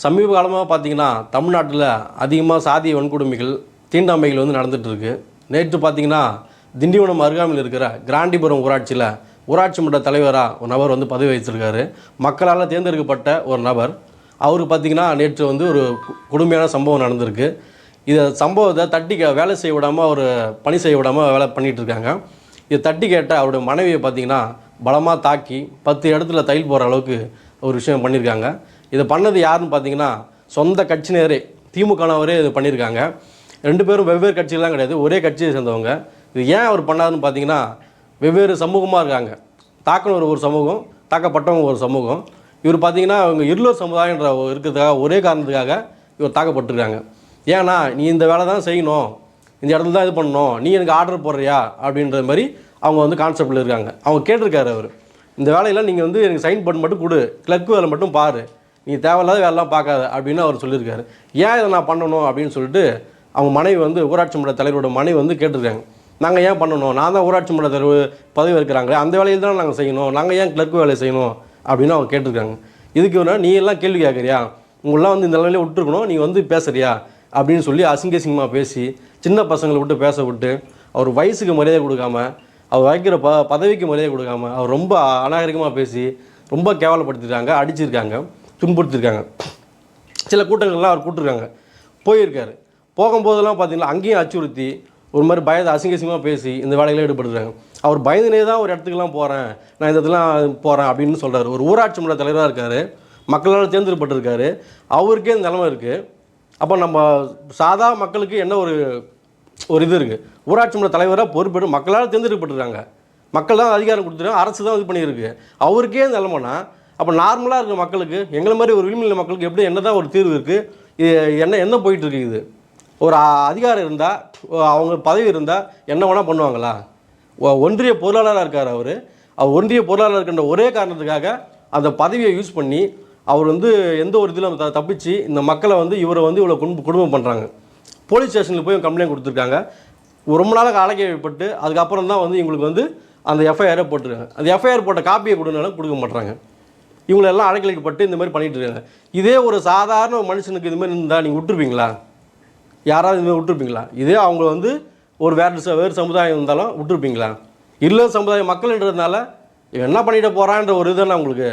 சமீப காலமாக பார்த்தீங்கன்னா தமிழ்நாட்டில் அதிகமாக சாதிய வன்கொடுமைகள் தீண்டாமைகள் வந்து நடந்துகிட்ருக்கு. நேற்று பார்த்தீங்கன்னா திண்டிவனம் அருகாமையில் இருக்கிற கிராண்டிபுரம் ஊராட்சியில் ஊராட்சி மன்ற தலைவராக ஒரு நபர் வந்து பதவி வச்சிருக்காரு மக்களால் தேர்ந்தெடுக்கப்பட்ட ஒரு நபர். அவர் பார்த்தீங்கன்னா நேற்று வந்து ஒரு கொடுமையான சம்பவம் நடந்திருக்கு. இதை சம்பவத்தை தட்டி வேலை செய்ய விடாமல் அவர் பணி செய்ய விடாமல் வேலை பண்ணிகிட்டு இருக்காங்க. இதை தட்டி கேட்ட அவருடைய மனைவியை பார்த்தீங்கன்னா பலமாக தாக்கி பத்து இடத்துல தையல் போகிற அளவுக்கு ஒரு விஷயம் பண்ணியிருக்காங்க இதை பண்ணது யாருன்னு பார்த்தீங்கன்னா சொந்த கட்சியினரே திமுகனவரே இது பண்ணியிருக்காங்க ரெண்டு பேரும் வெவ்வேறு கட்சிகள்லாம் கிடையாது ஒரே கட்சியை சேர்ந்தவங்க. இது ஏன் அவர் பண்ணாருன்னு பார்த்தீங்கன்னா வெவ்வேறு சமூகமாக இருக்காங்க. தாக்கினவர் ஒரு சமூகம் தாக்கப்பட்டவங்க ஒரு சமூகம். இவர் பார்த்தீங்கன்னா அவங்க இருளர் சமுதாயன்ற ஒரு இருக்கிறதுக்காக ஒரே காரணத்துக்காக இவர் தாக்கப்பட்டிருக்காங்க. ஏன்னா நீ இந்த வேலை தான் செய்யணும். இந்த இடத்துல தான் இது பண்ணணும். நீ எனக்கு ஆர்டர் போடுறியா? அப்படின்ற மாதிரி அவங்க வந்து கான்செப்டில் இருக்காங்க. அவங்க கேட்டிருக்காரு அவர். இந்த வேலையெல்லாம் நீங்கள் வந்து எனக்கு சைன் பண்ண மட்டும் கொடு. கிளர்க்கு வேலை மட்டும் பாரு. நீங்கள் தேவையில்லாத வேலைலாம் பார்க்காத அப்படின்னு அவர் சொல்லியிருக்காரு. ஏன் இதை நான் பண்ணணும் அப்படின்னு சொல்லிட்டு அவங்க மனைவி வந்து ஊராட்சி மன்ற தலைவரோட மனைவி வந்து கேட்டிருக்காங்க. நாங்கள் ஏன் பண்ணணும்? நான் தான் ஊராட்சி மன்ற தலைவர் பதவி இருக்கிறாங்களே அந்த வேலையில் தான் நாங்கள் செய்யணும். நாங்கள் ஏன் கிளர்க்கு வேலை செய்யணும்? அப்படின்னு அவங்க கேட்டிருக்காங்க. இதுக்கு வேணா நீ எல்லாம் கேள்வி கேட்குறியா? உங்களெலாம் வந்து இந்த நிலையில விட்டுருக்கணும் நீ வந்து பேசுறியா? அப்படின்னு சொல்லி அசிங்க அசிங்கமாக பேசி சின்ன பசங்களை விட்டு பேச விட்டு அவர் வயசுக்கு மரியாதை கொடுக்காம அவர் வைக்கிற ப பதவிக்கு மரியாதை கொடுக்காம அவர் ரொம்ப அநாகரிகமாக பேசி ரொம்ப கேவலப்படுத்திருக்காங்க அடிச்சிருக்காங்க துன்புறுத்திருக்காங்க. சில கூட்டங்கள்லாம் அவர் கூட்டிருக்காங்க. போயிருக்காரு. போகும்போதெல்லாம் பார்த்தீங்கன்னா அங்கேயும் அச்சுறுத்தி ஒரு மாதிரி பயத்தை அசிங்க அசிங்கமாக பேசி இந்த வேலையில ஈடுபடுறாங்க. அவர் பயந்துனே தான் ஒரு இடத்துக்குலாம் போகிறேன் நான் இந்த இடத்துலாம் போகிறேன் அப்படின்னு சொல்கிறார் ஒரு ஊராட்சி மன்ற தலைவராக இருக்கார். மக்களால் தேர்ந்தெடுப்பட்டிருக்காரு. அவருக்கே இந்த நிலமை இருக்குது அப்போ நம்ம சாதா மக்களுக்கு என்ன ஒரு ஒரு இது இருக்குது ஊராட்சி மன்ற தலைவராக பொறுப்பேற்று மக்களால் தேர்ந்தெடுக்கப்பட்டிருக்காங்க. மக்கள் தான் அதிகாரம் கொடுத்துருக்காங்க அரசு தான் இது பண்ணியிருக்கு. அவருக்கே நிலமனா அப்போ நார்மலாக இருக்கிற மக்களுக்கு எங்களை மாதிரி ஒரு விளிம்பில் மக்களுக்கு எப்படி என்ன தான் ஒரு தீர்வு இருக்குது என்ன என்ன போயிட்டுருக்கு இது? ஒரு அதிகாரம் இருந்தால் அவங்க பதவி இருந்தால் என்ன வேணால் பண்ணுவாங்களா? ஒன்றிய பொருளாளராக இருக்கார் அவர். அவர் ஒன்றிய பொருளாளர் இருக்கின்ற ஒரே காரணத்துக்காக அந்த பதவியை யூஸ் பண்ணி அவர் வந்து எந்த ஒரு இதில் த தப்பிச்சு இந்த மக்களை வந்து இவரை வந்து இவ்வளோ குடும்ப குடும்பம் பண்ணுறாங்க போலீஸ் ஸ்டேஷனில் போய் கம்ப்ளைண்ட் கொடுத்துருக்காங்க. ரொம்ப நாளாக அழைக்கப்பட்டு அதுக்கப்புறம் தான் வந்து இவங்களுக்கு வந்து அந்த எஃப்ஐஆரை போட்டிருக்காங்க. அந்த எஃப்ஐஆர் போட்ட காப்பியை கொடுனாலும் கொடுக்க மாட்டுறாங்க இவங்களெல்லாம் அழைக்கலைக்கப்பட்டு இந்த மாதிரி பண்ணிகிட்டு இருக்காங்க. இதே ஒரு சாதாரண மனுஷனுக்கு இது மாதிரி இருந்தால் நீங்கள் விட்டுருப்பீங்களா? யாராவது இதுமாதிரி விட்டுருப்பீங்களா? இதே அவங்க வந்து ஒரு வேறு ச- வேறு சமுதாயம் இருந்தாலும் விட்டுருப்பீங்களா? இல்லை சமுதாய மக்கள்ன்றதுனால இவன் என்ன பண்ணிட்டு போகிறான்ற ஒரு இதுதானே உங்களுக்கு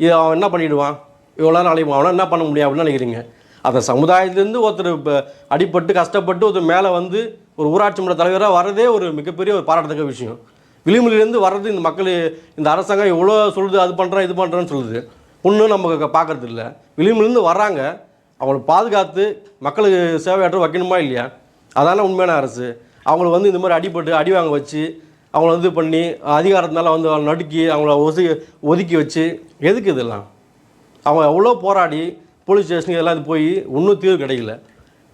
இது அவன் என்ன பண்ணிவிடுவான் இவ்வளோ நாளைக்கு அவனால் என்ன பண்ண முடியும் அப்படின்னு நினைக்கிறீங்க? அந்த சமுதாயத்துலேருந்து ஒருத்தர் இப்போ அடிபட்டு கஷ்டப்பட்டு ஒருத்தர் மேலே வந்து ஒரு ஊராட்சி மன்ற தலைவராக வர்றதே ஒரு மிகப்பெரிய ஒரு பாராட்டத்தக்க விஷயம். விளிம்புலேருந்து வர்றது இந்த மக்கள் இந்த அரசாங்கம் எவ்வளோ சொல்லுது அது பண்ணுறேன் இது பண்ணுறேன்னு சொல்லுது. ஒன்றும் நம்ம பார்க்கறது இல்லை விளிம்புலேருந்து வர்றாங்க. அவங்களை பாதுகாத்து மக்களுக்கு சேவையாற்ற வைக்கணுமா இல்லையா? அதான உண்மையான அரசு. அவங்கள வந்து இந்த மாதிரி அடிபட்டு அடி வாங்க வச்சு அவங்கள வந்து பண்ணி அதிகாரத்தினால வந்து அவங்கள நடுக்கி அவங்கள ஒதுக்கி ஒதுக்கி வச்சு எதுக்கு இதெல்லாம்? அவங்க எவ்வளோ போராடி போலீஸ் ஸ்டேஷனுக்கு எல்லாம் போய் ஒன்றும் தீர்வு கிடைக்கல.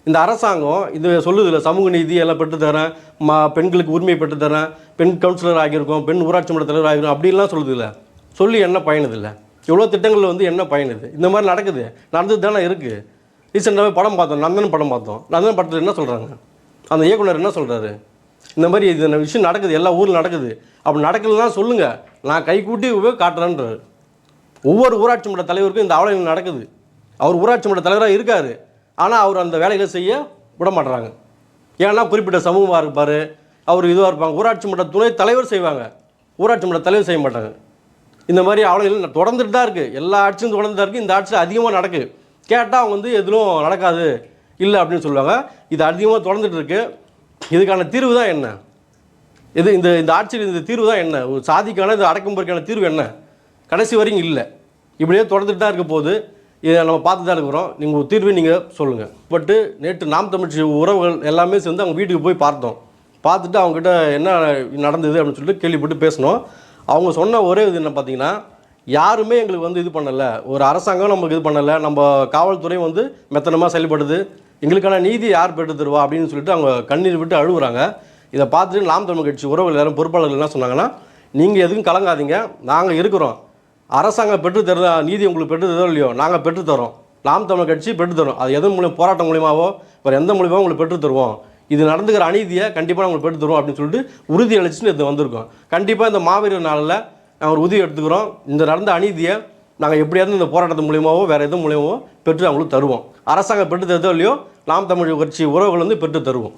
இந்த அரசாங்கம் இது சொல்லுதில்ல சமூக நீதி எல்லாம் பெற்றுத்தரேன் மா பெண்களுக்கு உரிமை பெற்றுத்தரேன் பெண் கவுன்சிலர் ஆகியிருக்கோம் பெண் ஊராட்சி மன்ற தலைவர் ஆகிரும் அப்படிலாம் சொல்லுதில்ல சொல்லி என்ன பயனதில்லை இவ்வளோ திட்டங்கள் வந்து என்ன பயனுது இந்த மாதிரி நடக்குது. நடந்தது தானே இருக்குது ரீசெண்டாகவே படம் பார்த்தோம் நந்தன் படம் பார்த்தோம். நந்தன் படத்தில் என்ன சொல்கிறாங்க அந்த இயக்குனர் என்ன சொல்கிறாரு இந்த மாதிரி இது விஷயம் நடக்குது எல்லா ஊரில் நடக்குது. அப்படி நடக்கலன்னா சொல்லுங்கள் நான் கை கூட்டி ஒவ்வொரு ஊராட்சி மன்ற தலைவருக்கும் இந்த அவலங்கள் நடக்குது. அவர் ஊராட்சி மன்ற தலைவராக இருக்கார். ஆனால் அவர் அந்த வேலைகளை செய்ய விட மாட்டுறாங்க ஏன்னா குறிப்பிட்ட சமூகமாக இருப்பார். அவர் இதுவாக இருப்பாங்க. ஊராட்சி மன்ற துணை தலைவர் செய்வாங்க. ஊராட்சி மன்ற தலைவர் செய்ய மாட்டாங்க. இந்த மாதிரி அவளை தொடர்ந்துட்டு தான் இருக்குது எல்லா ஆட்சியும் தொடர்ந்து தான் இருக்குது இந்த ஆட்சியில் அதிகமாக நடக்கு. கேட்டால் அவங்க வந்து எதுவும் நடக்காது. இல்லை அப்படின்னு சொல்லுவாங்க. இது அதிகமாக தொடர்ந்துட்டு இருக்குது இதுக்கான தீர்வு தான் என்ன? இது இந்த இந்த ஆட்சியில் இந்த தீர்வு தான் என்ன? ஒரு சாதிக்கான இது அடக்குமுறைக்கான தீர்வு என்ன? கடைசி வரைக்கும் இல்லை. இப்படியே தொடர்ந்துட்டு தான் இருக்க போகுது. இதை நம்ம பார்த்து தான் இருக்கிறோம். நீங்கள் ஒரு தீர்வை நீங்கள் சொல்லுங்கள் பட்டு நேற்று நாம் தமிழ்ச்சி உறவுகள் எல்லாமே சேர்ந்து அவங்க வீட்டுக்கு போய் பார்த்தோம். பார்த்துட்டு அவங்ககிட்ட என்ன நடந்தது அப்படின்னு சொல்லிட்டு கேள்விப்பட்டு பேசினோம். அவங்க சொன்ன ஒரே இது என்ன பார்த்தீங்கன்னா யாருமே எங்களுக்கு வந்து இது பண்ணலை. ஒரு அரசாங்கம் நமக்கு இது பண்ணலை. நம்ம காவல்துறை வந்து மெத்தனமாக செயல்படுது. எங்களுக்கான நீதி யார் பெற்று தருவா அப்படின்னு சொல்லிட்டு அவங்க கண்ணீர் விட்டு அழுகுறாங்க. இதை பார்த்துட்டு நாம் தமிழ் கட்சி உறவுகள் எல்லாரும் பொறுப்பாளர்கள் என்ன சொன்னாங்கன்னா நீங்கள் எதுக்கும் கலங்காதீங்க. நாங்கள் இருக்கிறோம். அரசாங்கம் பெற்று தருதா நீதி உங்களுக்கு பெற்று தரோ இல்லையோ நாங்கள் பெற்று தரோம் நாம் தமிழ் கட்சி பெற்றுத்தரும் அது எதன் மூலியம் போராட்டம் மூலியமாவோ வேறு எந்த மூலியமாக உங்களுக்கு பெற்று தருவோம். இது நடந்துக்கிற அநீதியை கண்டிப்பாக உங்களுக்கு பெற்று தருவோம் அப்படின்னு சொல்லிட்டு உறுதி அளிச்சுன்னு இது வந்திருக்கோம். கண்டிப்பாக இந்த மாவீரர் நாளில் நாங்கள் ஒரு உறுதி எடுத்துக்கிறோம். இந்த நடந்த அநீதியை நாங்கள் எப்படியாவது இந்த போராட்டத்து மூலியமாவோ வேறு எது மூலியமாவோ பெற்று அவங்களுக்கு தருவோம். அரசாங்கம் பெற்று தருதோ இல்லையோ நாம் தமிழ் கட்சி உறவுகள் வந்து பெற்று தருவோம்.